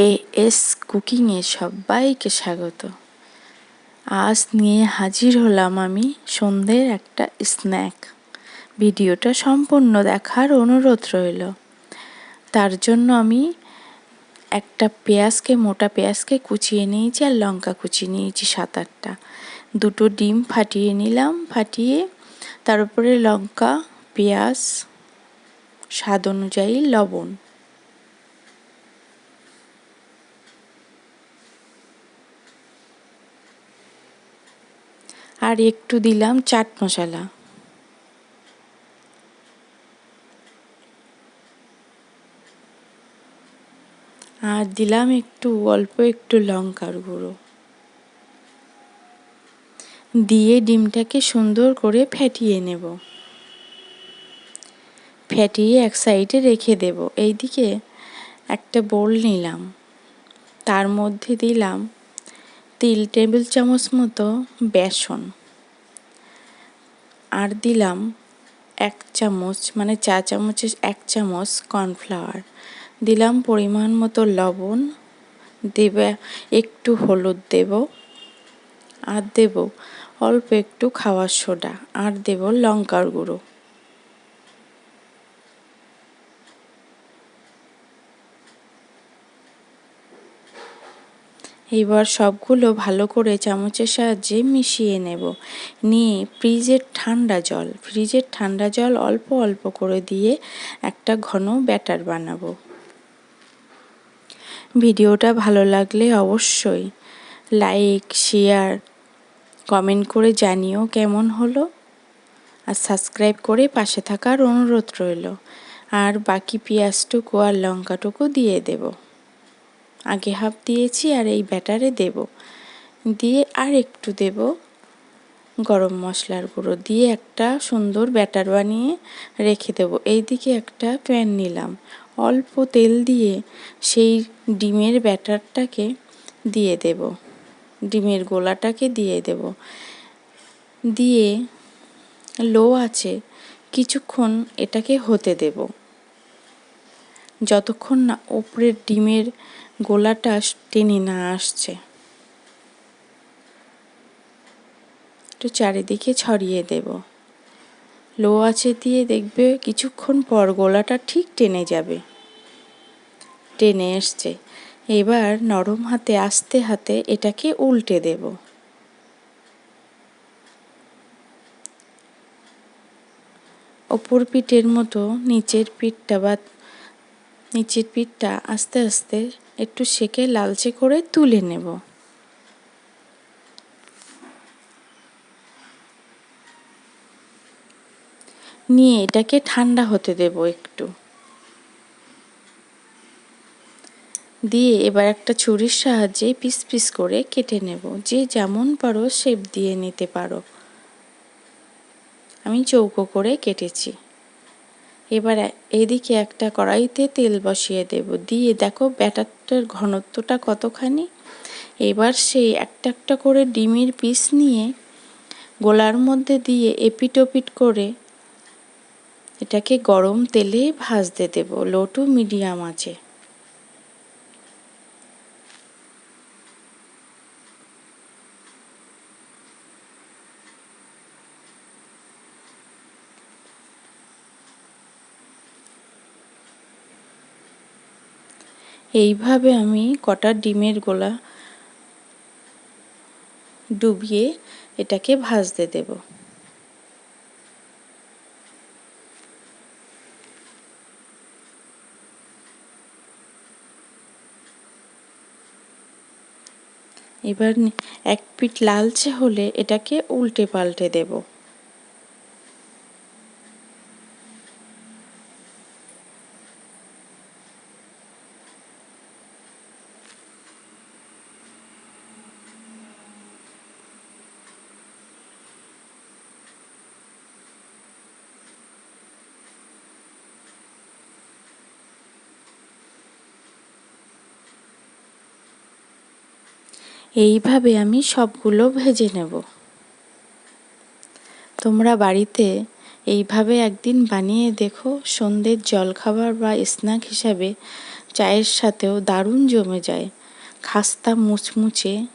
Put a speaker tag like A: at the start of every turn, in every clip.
A: A S কুকিংয়ে সবাইকে স্বাগত। আজ নিয়ে হাজির হলাম আমি সন্ধ্যের একটা স্ন্যাক। ভিডিওটা সম্পূর্ণ দেখার অনুরোধ রইল। তার জন্য আমি একটা পেঁয়াজকে, মোটা পেঁয়াজকে কুচিয়ে নিয়েছি আর লঙ্কা কুচিয়ে নিয়েছি সাত আটটা দুটো ডিম ফাটিয়ে নিলাম, ফাটিয়ে তার উপরে লঙ্কা, পেঁয়াজ, স্বাদ অনুযায়ী লবণ। আর একটু দিলাম চাট মশলা। আর দিলাম একটু, অল্প একটু লঙ্কার গুঁড়ো। দিয়ে ডিমটাকে সুন্দর করে ফেটিয়ে নেব। ফেটিয়ে এক সাইডে রেখে দেব। এইদিকে একটা বোল নিলাম। তার মধ্যে দিলাম তিল টেবিল চামচ মতো বেসন। আর দিলাম এক চামচ মানে চা চামচের এক চামচ কর্নফ্লাওয়ার। দিলাম পরিমাণ মতো লবণ, দেবে, একটু হলুদ দেব, আর দেব অল্প একটু খাওয়ার সোডা, আর দেব লঙ্কার গুঁড়ো। এবার সবগুলো ভালো করে চামচের সাহায্যে মিশিয়ে নেব। নিয়ে ফ্রিজের ঠান্ডা জল, ফ্রিজের ঠান্ডা জল অল্প অল্প করে দিয়ে একটা ঘন ব্যাটার বানাবো। ভিডিওটা ভালো লাগলে অবশ্যই লাইক, শেয়ার, কমেন্ট করে জানিও কেমন হলো। আর সাবস্ক্রাইব করে পাশে থাকার অনুরোধ রইল। আর বাকি পেঁয়াজটুকু আর লঙ্কাটুকু দিয়ে দেবো। আগে হাফ দিয়েছি আর এই ব্যাটারে দেব। দিয়ে আর একটু দেব গরম মশলার গুঁড়ো। দিয়ে একটা সুন্দর ব্যাটার বানিয়ে রেখে দেবো। এইদিকে একটা প্যান নিলাম। অল্প তেল দিয়ে সেই ডিমের ব্যাটারটাকে দিয়ে দেব। ডিমের গোলাটাকে দিয়ে দেব। দিয়ে লো আছে। কিছুক্ষণ এটাকে হতে দেব। যতক্ষণ না ওপরের ডিমের গোলাটা টেনে না আসছে। একটু চারিদিকে ছড়িয়ে দেব। লো আছে দিয়ে দেখবে কিছুক্ষণ পর গোলাটা ঠিক টেনে যাবে। টেনে এসছে। এবার নরম হাতে, আস্তে হাতে এটাকে উল্টে দেব। ওপর পিঠের মতো, নিচের পিঠটা বা নিচের পিঠটা আস্তে আস্তে একটু সেকে লালচে করে তুলে নেব। নিয়ে এটাকে ঠান্ডা হতে দেব একটু। দিয়ে এবার একটা ছুরির সাহায্যে পিস পিস করে কেটে নেব। যে যেমন পারো শেপ দিয়ে নিতে পারো। আমি চৌকো করে কেটেছি। এবার এদিকে একটা কড়াইতে তেল বসিয়ে দেব। দিয়ে দেখো ব্যাটারটার ঘনত্বটা কতখানি? এবার সেই একটা একটা করে ডিমের পিস নিয়ে গোলার মধ্যে দিয়ে এপিট ওপিট করে এটাকে গরম তেলে ভাজতে দেব। লো টু মিডিয়াম আছে এইভাবে আমি কটা ডিমের গোলা ডুবিয়ে এটাকে ভাজতে দেব। এবার এক পিঠ লালচে হলে এটাকে উল্টে পাল্টে দেবো। এইভাবে আমি সবগুলো ভেজে নেব। তোমরা বাড়িতে এইভাবে একদিন বানিয়ে দেখো, সন্ধ্যের জলখাবার বা স্ন্যাক হিসাবে চায়ের সাথেও দারুণ জমে যায়, খাস্তা মুচমুচে।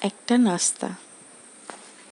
A: একটা নাস্তা।